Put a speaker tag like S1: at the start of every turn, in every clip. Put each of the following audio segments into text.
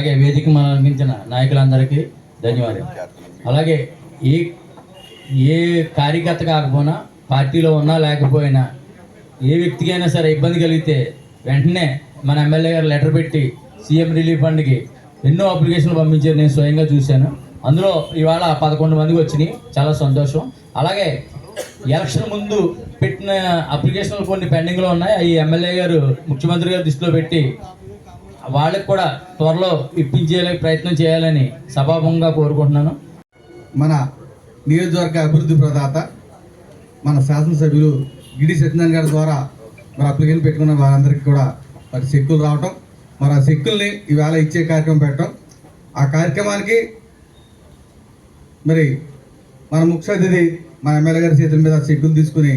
S1: అలాగే వేదిక అందించిన నాయకులందరికీ ధన్యవాదాలు. అలాగే ఏ ఏ కార్యకర్త కాకపోయినా పార్టీలో ఉన్నా లేకపోయినా ఏ వ్యక్తికైనా సరే ఇబ్బంది కలిగితే వెంటనే మన ఎమ్మెల్యే గారు లెటర్ పెట్టి సీఎం రిలీఫ్ ఫండ్కి ఎన్నో అప్లికేషన్లు పంపించారు. నేను స్వయంగా చూశాను. అందులో ఇవాళ పదకొండు మందికి వచ్చినాయి. చాలా సంతోషం. అలాగే ఎలక్షన్ ముందు పెట్టిన అప్లికేషన్లు కొన్ని పెండింగ్లో ఉన్నాయి. అవి ఎమ్మెల్యే గారు ముఖ్యమంత్రి గారు దృష్టిలో పెట్టి వాళ్ళకి కూడా త్వరలో ఇప్పించే ప్రయత్నం చేయాలని సభాభంగా కోరుకుంటున్నాను.
S2: మన నియోజకవర్గ అభివృద్ధి ప్రదాత మన శాసనసభ్యులు గిడి సత్యనారాయణ గారి ద్వారా మరి అప్లికేషన్ పెట్టుకున్న వారందరికీ కూడా మరి చెక్కులు రావటం మరి ఆ చెక్కుల్ని ఈవేళ ఇచ్చే కార్యక్రమం పెట్టడం ఆ కార్యక్రమానికి మరి మన ముఖ్య అతిథి మన ఎమ్మెల్యే గారి చేతుల మీద చెక్కులు తీసుకుని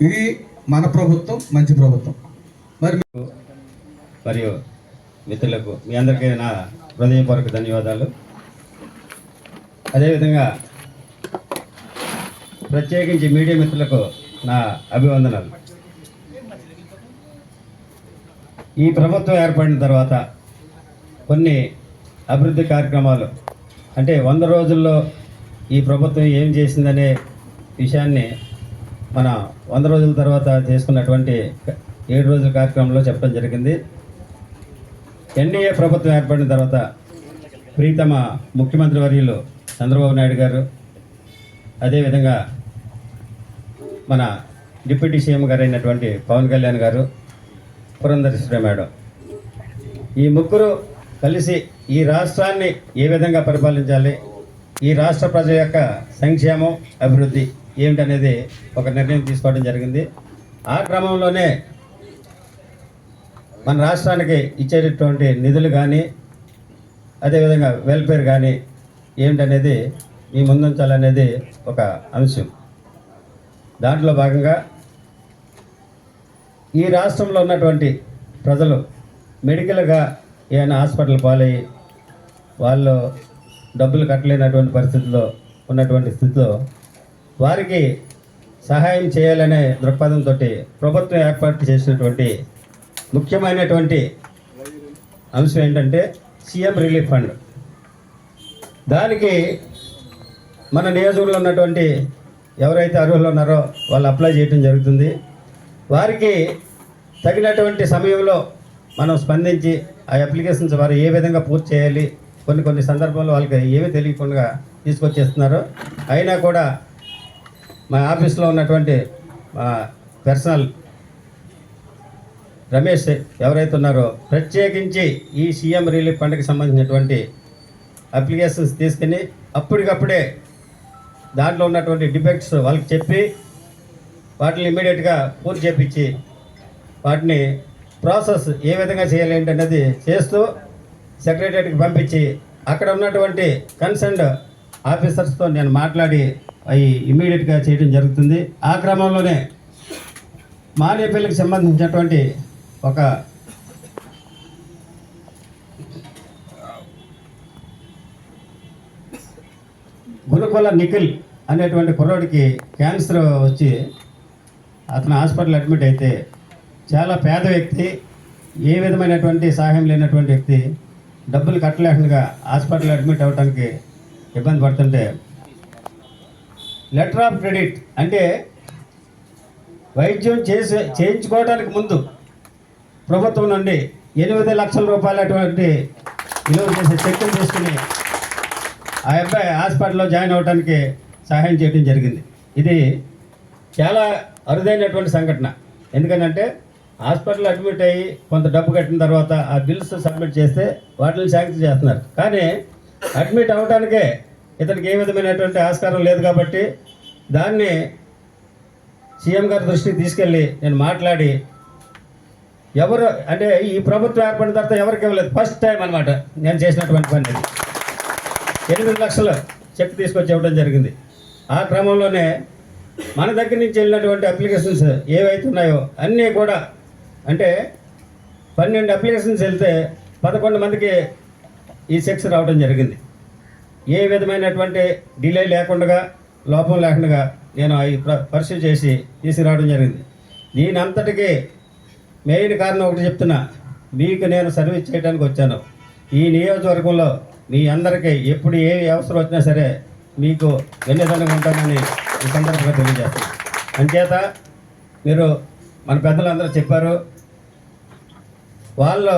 S2: ఇది మన ప్రభుత్వం మంచి ప్రభుత్వం. మరి
S3: మరియు మిత్రులకు మీ అందరికీ నా హృదయపూర్వక ధన్యవాదాలు. అదేవిధంగా ప్రత్యేకించి మీడియా మిత్రులకు నా అభివందనాలు. ఈ ప్రభుత్వం ఏర్పడిన తర్వాత కొన్ని అభివృద్ధి కార్యక్రమాలు అంటే వంద రోజుల్లో ఈ ప్రభుత్వం ఏం చేసిందనే విషయాన్ని మన వంద రోజుల తర్వాత చేసుకున్నటువంటి ఏడు రోజుల కార్యక్రమంలో చెప్పడం జరిగింది. ఎన్డీఏ ప్రభుత్వం ఏర్పడిన తర్వాత ప్రీతమ ముఖ్యమంత్రి వర్యులు చంద్రబాబు నాయుడు గారు అదేవిధంగా మన డిప్యూటీ సీఎం గారు అయినటువంటి పవన్ కళ్యాణ్ గారు పురంధరేశ్వర మేడం. ఈ ముగ్గురు కలిసి ఈ రాష్ట్రాన్ని ఏ విధంగా పరిపాలించాలి ఈ రాష్ట్ర ప్రజల యొక్క సంక్షేమం అభివృద్ధి ఏమిటనేది ఒక నిర్ణయం తీసుకోవడం జరిగింది. ఆ క్రమంలోనే మన రాష్ట్రానికి ఇచ్చేటటువంటి నిధులు కానీ అదేవిధంగా వెల్ఫేర్ కానీ ఏమిటనేది మీ ముందుంచాలనేది ఒక అంశం. దాంట్లో భాగంగా ఈ రాష్ట్రంలో ఉన్నటువంటి ప్రజలు మెడికల్గా ఏమైనా హాస్పిటల్ పాలయ్యి వాళ్ళు డబ్బులు కట్టలేనటువంటి పరిస్థితిలో ఉన్నటువంటి స్థితిలో వారికి సహాయం చేయాలనే దృక్పథంతో ప్రభుత్వం ఏర్పాటు చేసినటువంటి ముఖ్యమైనటువంటి అంశం ఏంటంటే సీఎం రిలీఫ్ ఫండ్. దానికి మన నియోజకవర్గంలో ఉన్నటువంటి ఎవరైతే అర్హులు ఉన్నారో వాళ్ళు అప్లై చేయడం జరుగుతుంది. వారికి తగినటువంటి సమయంలో మనం స్పందించి ఆ అప్లికేషన్స్ వారు ఏ విధంగా పూర్తి చేయాలి కొన్ని కొన్ని సందర్భాల్లో వాళ్ళకి ఏమీ తెలియకుండా తీసుకొచ్చేస్తున్నారు. అయినా కూడా మా ఆఫీస్లో ఉన్నటువంటి పర్సనల్ రమేష్ ఎవరైతే ఉన్నారో ప్రత్యేకించి ఈ సీఎం రిలీఫ్ ఫండ్కి సంబంధించినటువంటి అప్లికేషన్స్ తీసుకుని అప్పటికప్పుడే దాంట్లో ఉన్నటువంటి డిఫెక్ట్స్ వాళ్ళకి చెప్పి వాటిని ఇమీడియట్గా పూర్తి చేపించి వాటిని ప్రాసెస్ ఏ విధంగా చేయాలి ఏంటనేది చేస్తూ సెక్రటరీకి పంపించి అక్కడ ఉన్నటువంటి కన్సర్న్డ్ ఆఫీసర్స్తో నేను మాట్లాడి అవి ఇమీడియట్గా చేయడం జరుగుతుంది. ఆ క్రమంలోనే మానేపల్లికి సంబంధించినటువంటి ఒక గురుకుల నిఖిల్ అనేటువంటి కుర్రోడికి క్యాన్సర్ వచ్చి అతను హాస్పిటల్ అడ్మిట్ అయితే చాలా పేద వ్యక్తి ఏ విధమైనటువంటి సహాయం లేనటువంటి వ్యక్తి డబ్బులు కట్టలేకుండా హాస్పిటల్ అడ్మిట్ అవ్వడానికి ఇబ్బంది పడుతుంటే లెటర్ ఆఫ్ క్రెడిట్ అంటే వైద్యం చేసే చేయించుకోవడానికి ముందు ప్రభుత్వం నుండి ఎనిమిది లక్షల రూపాయలటువంటి విలువ చేసే చెక్కులు తీసుకుని ఆ అబ్బాయి హాస్పిటల్లో జాయిన్ అవ్వడానికి సహాయం చేయడం జరిగింది. ఇది చాలా అరుదైనటువంటి సంఘటన. ఎందుకంటే హాస్పిటల్ అడ్మిట్ అయ్యి కొంత డబ్బు కట్టిన తర్వాత ఆ బిల్స్ సబ్మిట్ చేస్తే వాటిని శాంక్షన్ చేస్తున్నారు. కానీ అడ్మిట్ అవ్వడానికే ఇతనికి ఏ విధమైనటువంటి ఆస్కారం లేదు కాబట్టి దాన్ని సీఎం గారి దృష్టికి తీసుకెళ్ళి నేను మాట్లాడి ఎవరు అంటే ఈ ప్రభుత్వం ఏర్పడిన తర్వాత ఎవరికి ఇవ్వలేదు. ఫస్ట్ టైం అనమాట నేను చేసినటువంటి పని ఎనిమిది లక్షలు చెక్ తీసుకొచ్చి ఇవ్వడం జరిగింది. ఆ క్రమంలోనే మన దగ్గర నుంచి వెళ్ళినటువంటి అప్లికేషన్స్ ఏవైతే ఉన్నాయో అన్నీ కూడా అంటే పన్నెండు అప్లికేషన్స్ వెళ్తే పదకొండు మందికి ఈ సెక్స్ రావడం జరిగింది. ఏ విధమైనటువంటి డిలే లేకుండా లోపం లేకుండా నేను అవి పరిశీలి చేసి తీసుకురావడం జరిగింది. దీని అంతటికీ మెయిన్ కారణం ఒకటి చెప్తున్నా. మీకు నేను సర్వీస్ చేయడానికి వచ్చాను. ఈ నియోజకవర్గంలో మీ అందరికీ ఎప్పుడు ఏ అవసరం వచ్చినా సరే మీకు వెన్నెదనగా ఉంటానని ఈ సందర్భంగా తెలియజేస్తాను అంచేత మీరు మన పెద్దలందరూ చెప్పారు. వాళ్ళు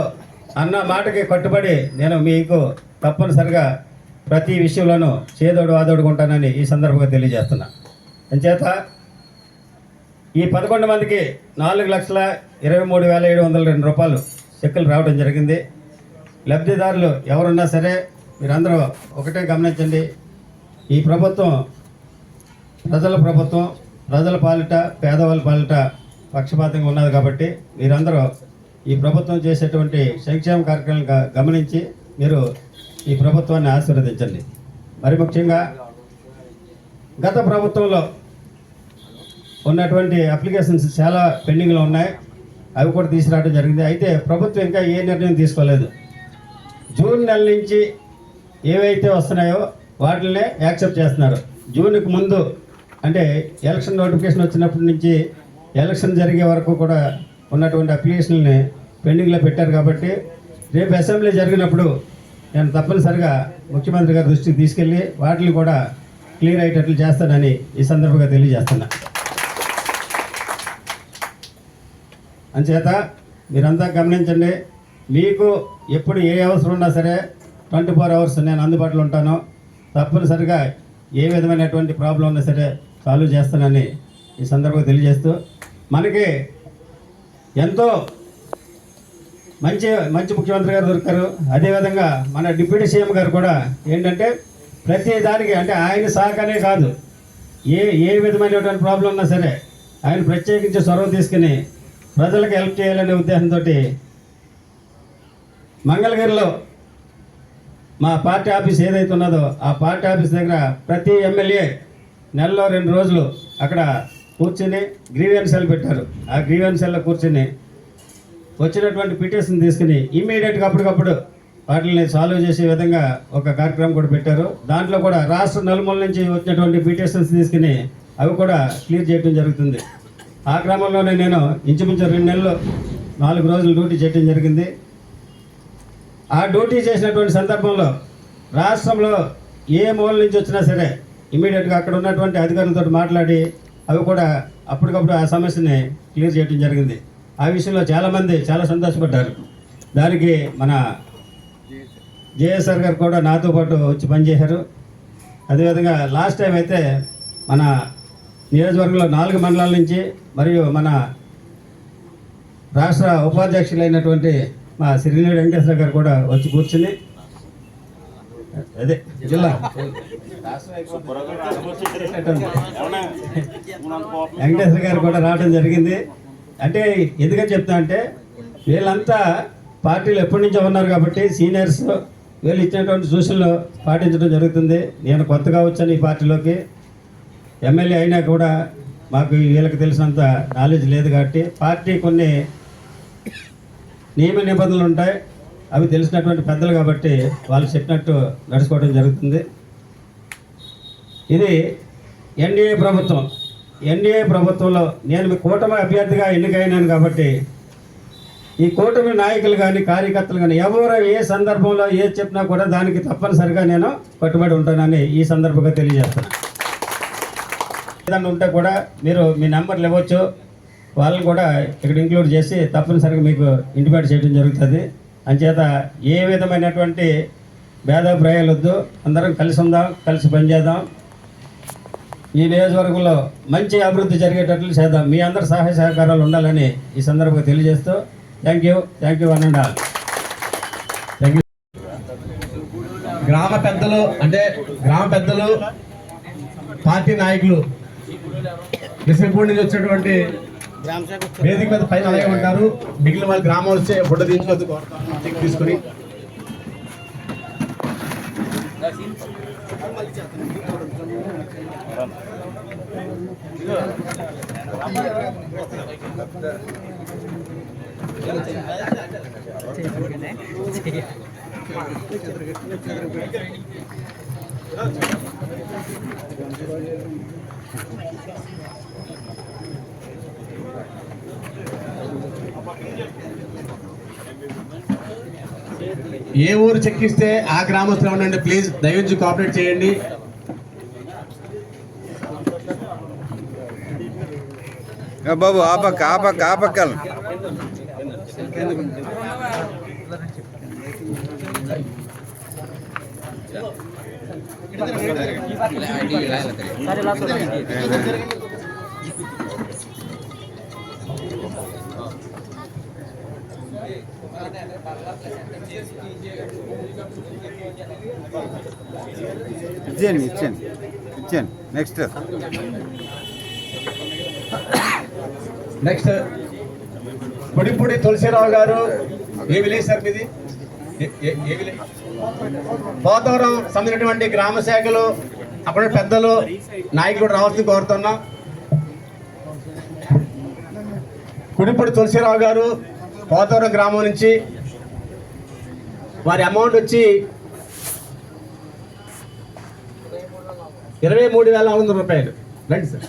S3: అన్న మాటకి కట్టుబడి నేను మీకు తప్పనిసరిగా ప్రతి విషయంలోనూ చేదోడు వాదోడుగా ఉంటానని ఈ సందర్భంగా తెలియజేస్తున్నా. అంచేత ఈ పదకొండు మందికి నాలుగు లక్షల ఇరవై మూడు వేల ఏడు వందల రెండు రూపాయలు చెక్కులు రావడం జరిగింది. లబ్ధిదారులు ఎవరున్నా సరే మీరందరూ ఒకటే గమనించండి. ఈ ప్రభుత్వం ప్రజల ప్రభుత్వం ప్రజల పాలిట పేదవాళ్ళ పాలిట పక్షపాతంగా ఉన్నది కాబట్టి మీరందరూ ఈ ప్రభుత్వం చేసేటువంటి సంక్షేమ కార్యక్రమాలను గమనించి మీరు ఈ ప్రభుత్వాన్ని ఆశీర్వదించండి. మరి ముఖ్యంగా గత ప్రభుత్వంలో ఉన్నటువంటి అప్లికేషన్స్ చాలా పెండింగ్లో ఉన్నాయి. అవి కూడా తీసుకురావడం జరిగింది. అయితే ప్రభుత్వం ఇంకా ఏ నిర్ణయం తీసుకోలేదు. జూన్ నెల నుంచి ఏవైతే వస్తున్నాయో వాటినే యాక్సెప్ట్ చేస్తున్నారు. జూన్కి ముందు అంటే ఎలక్షన్ నోటిఫికేషన్ వచ్చినప్పటి నుంచి ఎలక్షన్ జరిగే వరకు కూడా ఉన్నటువంటి అప్లికేషన్ని పెండింగ్లో పెట్టారు కాబట్టి రేపు అసెంబ్లీ జరిగినప్పుడు నేను తప్పనిసరిగా ముఖ్యమంత్రి గారి దృష్టికి తీసుకెళ్ళి వాటిని కూడా క్లియర్ అయ్యేటట్లు చేస్తానని ఈ సందర్భంగా తెలియజేస్తున్నా. అంచేత మీరంతా గమనించండి మీకు ఎప్పుడు ఏ అవసరం ఉన్నా సరే ట్వంటీ ఫోర్ అవర్స్ నేను అందుబాటులో ఉంటాను. తప్పనిసరిగా ఏ విధమైనటువంటి ప్రాబ్లం ఉన్నా సరే సాల్వ్ చేస్తానని ఈ సందర్భంగా తెలియజేస్తూ మనకి ఎంతో మంచి మంచి ముఖ్యమంత్రి గారు దొరికారు. అదేవిధంగా మన డిప్యూటీ సీఎం గారు కూడా ఏంటంటే ప్రతి దానికి అంటే ఆయన సహకారే కాదు ఏ ఏ విధమైనటువంటి ప్రాబ్లం ఉన్నా సరే ఆయన ప్రత్యేకించి చొరవ తీసుకుని ప్రజలకు హెల్ప్ చేయాలనే ఉద్దేశంతో మంగళగిరిలో మా పార్టీ ఆఫీస్ ఏదైతే ఉన్నదో ఆ పార్టీ ఆఫీస్ దగ్గర ప్రతి ఎమ్మెల్యే నెలలో రెండు రోజులు అక్కడ కూర్చుని గ్రీవెన్సెల్ పెట్టారు. ఆ గ్రీవెన్సెల్లో కూర్చుని వచ్చినటువంటి పిటిషన్ తీసుకుని ఇమ్మీడియట్గా అప్పటికప్పుడు వాటిని సాల్వ్ చేసే విధంగా ఒక కార్యక్రమం కూడా పెట్టారు. దాంట్లో కూడా రాష్ట్ర నలుమూల నుంచి వచ్చినటువంటి పిటిషన్స్ తీసుకుని అవి కూడా క్లియర్ చేయడం జరుగుతుంది. ఆ క్రమంలోనే నేను ఇంచుమించు రెండు నెలలు నాలుగు రోజులు డ్యూటీ చేయడం జరిగింది. ఆ డ్యూటీ చేసినటువంటి సందర్భంలో రాష్ట్రంలో ఏ మూల నుంచి వచ్చినా సరే ఇమీడియట్గా అక్కడ ఉన్నటువంటి అధికారులతో మాట్లాడి అవి కూడా అప్పటికప్పుడు ఆ సమస్యని క్లియర్ చేయడం జరిగింది. ఆ విషయంలో చాలామంది చాలా సంతోషపడ్డారు. దానికి మన జేఎస్ఆర్ గారు కూడా నాతో పాటు వచ్చి పనిచేశారు. అదేవిధంగా లాస్ట్ టైం అయితే మన నియోజకవర్గంలో నాలుగు మండలాల నుంచి మరియు మన రాష్ట్ర ఉపాధ్యక్షులైనటువంటి మా శ్రీనివాడు వెంకటేశ్వర గారు కూడా వచ్చి కూర్చుని అదే జిల్లా. వెంకటేశ్వర గారు కూడా రావడం జరిగింది. అంటే ఎందుకని చెప్తా అంటే వీళ్ళంతా పార్టీలు ఎప్పటి నుంచో ఉన్నారు కాబట్టి సీనియర్స్ వీళ్ళు ఇచ్చినటువంటి సూచనలు పాటించడం జరుగుతుంది. నేను కొత్తగా వచ్చాను ఈ పార్టీలోకి. ఎమ్మెల్యే అయినా కూడా మాకు వీళ్ళకి తెలిసినంత నాలెడ్జ్ లేదు కాబట్టి పార్టీ కొన్ని నియమ నిబంధనలు ఉంటాయి. అవి తెలిసినటువంటి పెద్దలు కాబట్టి వాళ్ళు చెప్పినట్టు నడుచుకోవడం జరుగుతుంది. ఇది ఎన్డీఏ ప్రభుత్వం. ఎన్డీఏ ప్రభుత్వంలో నేను మీ కూటమి అభ్యర్థిగా ఎన్నికైనాను కాబట్టి ఈ కూటమి నాయకులు కానీ కార్యకర్తలు కానీ ఎవరు ఏ సందర్భంలో ఏది చెప్పినా కూడా దానికి తప్పనిసరిగా నేను కట్టుబడి ఉంటానని ఈ సందర్భంగా తెలియజేస్తాను ఏదన్నా ఉంటే కూడా మీరు మీ నెంబర్లు ఇవ్వచ్చు. వాళ్ళని కూడా ఇక్కడ ఇంక్లూడ్ చేసి తప్పనిసరిగా మీకు ఇంటిమేట్ చేయడం జరుగుతుంది. అంచేత ఏ విధమైనటువంటి భేదాభిప్రాయాలు వద్దు. అందరం కలిసి ఉందాం కలిసి పనిచేద్దాం ఈ నియోజకవర్గంలో మంచి అభివృద్ధి జరిగేటట్లు చేద్దాం. మీ అందరి సహాయ సహకారాలు ఉండాలని ఈ సందర్భంగా తెలియజేస్తూ థ్యాంక్ యూ థ్యాంక్ యూ అనండి థ్యాంక్ యూ
S4: గ్రామ పెద్దలు అంటే గ్రామ పెద్దలు పార్టీ నాయకులు లిసంపూడి నుంచి వచ్చినటువంటి వేదిక మీద పైన అలాగే ఉంటారు మిగిలిన వాళ్ళ గ్రామం వచ్చే ఫోటో తీసుకొద్దు తీసుకుని. ఏ ఊరు చెక్కిస్తే ఆ గ్రామస్తులు ఉండండి ప్లీజ్ దయవించి కోఆపరేట్ చేయండి.
S5: బాబు ఆపక్క ఆపక్క ఆపక్క ఇచ్చేయండి ఇచ్చేయండి ఇచ్చేయండి. నెక్స్ట్
S4: నెక్స్ట్ పొడిపూడి తులసిరావు గారు ఏ విలేజ్ సార్ మీది? పోతవరం సంబంధించినటువంటి గ్రామ శాఖలు అప్పుడు పెద్దలు నాయకులు రావాల్సింది కోరుతున్నాం. కుడిపూడి తులసిరావు గారు పోతవరం గ్రామం నుంచి వారి అమౌంట్ వచ్చి ఇరవై మూడు వేల నాలుగు వందల రూపాయలు. రండి సార్.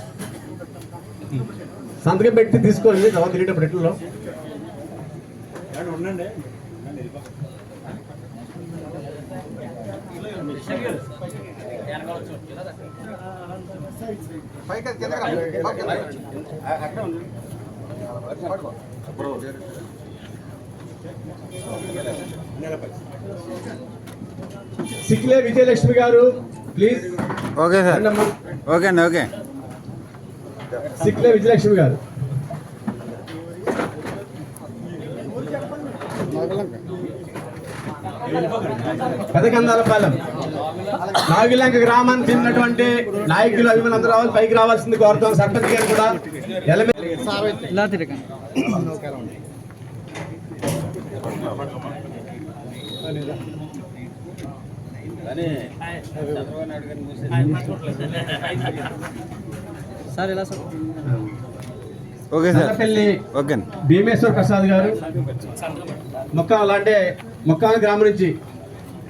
S4: సంతకం పెట్టి తీసుకోండి తర్వాత తిరిగేటప్పుడు ఎట్లలో సిక్లే విజయలక్ష్మి గారు ప్లీజ్
S5: ఓకే సార్. ఓకే అండి ఓకే.
S4: సిక్లే విజయలక్ష్మి గారు. పెదకందాలపాలెం నాగిలంక గ్రామానికి చెందినటువంటి నాయకులు అభిమానులు అందరూ రావాలి పైకి రావాల్సింది కోరుతాం సర్పంచ్ గారు కూడా.
S6: Sir
S5: okay sir.
S4: Nallapalli Bhimeshwar Prasad గారు. మొక్కాల అంటే మొక్కాల గ్రామం నుంచి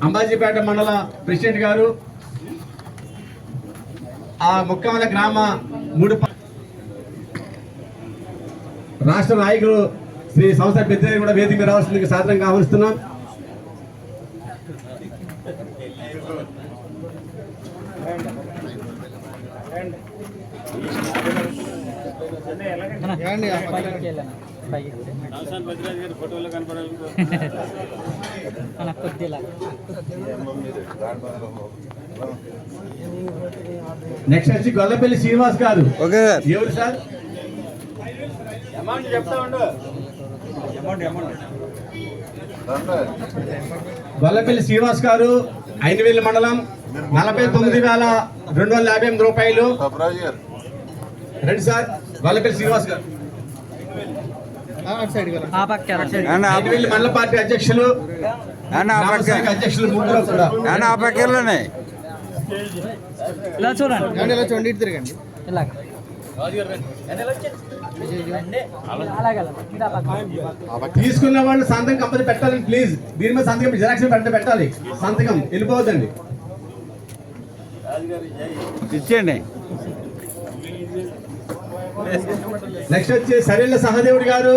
S4: అంబాజీపేట మండల ప్రెసిడెంట్ గారు. ఆ మొక్కాల గ్రామ మూడు రాష్ట్ర నాయకులు శ్రీ సంస్థ పెద్ద కూడా వేదిక మీద రావాల్సింది సాధారణంగా ఆహ్వానిస్తున్నాం.
S6: పైకి వెళ్ళాను పైకి అన్న కొద్దిలా
S4: నెక్స్ట్ వచ్చి గొల్లపల్లి శ్రీనివాస్ గారు.
S5: Okay sir.
S4: ఎవరు సార్? గొల్లపల్లి శ్రీనివాస్ గారు ఐదువేల మండలం నలభై తొమ్మిది వేల రెండు వందల యాభై ఎనిమిది రూపాయలు. రండి సార్. గొల్లపల్లి శ్రీనివాస్ గారు.
S6: ఆ పక్క
S5: అన్న ఆ
S4: ఐదువేల మండల పార్టీ అధ్యక్షులు అధ్యక్షులు ముగ్గురు కూడా.
S6: ఇలా చూడండి.
S2: ఇలా చూడండి ఇటు తిరగండి.
S6: ఇలాగ అలాగే అలాగే. ఇదా పక్క.
S4: తీసుకున్న వాళ్ళు సంతకం కంపల్సరీ పెట్టాలి ప్లీజ్ దీని మీద సంతకం జిరాక్స్ పెట్ట పెట్టాలి. సంతకం వెళ్ళిపోవద్దండి.
S5: ఇచ్చేయండి.
S4: నెక్స్ట్ వచ్చి సరేళ్ళ సహదేవుడు గారు.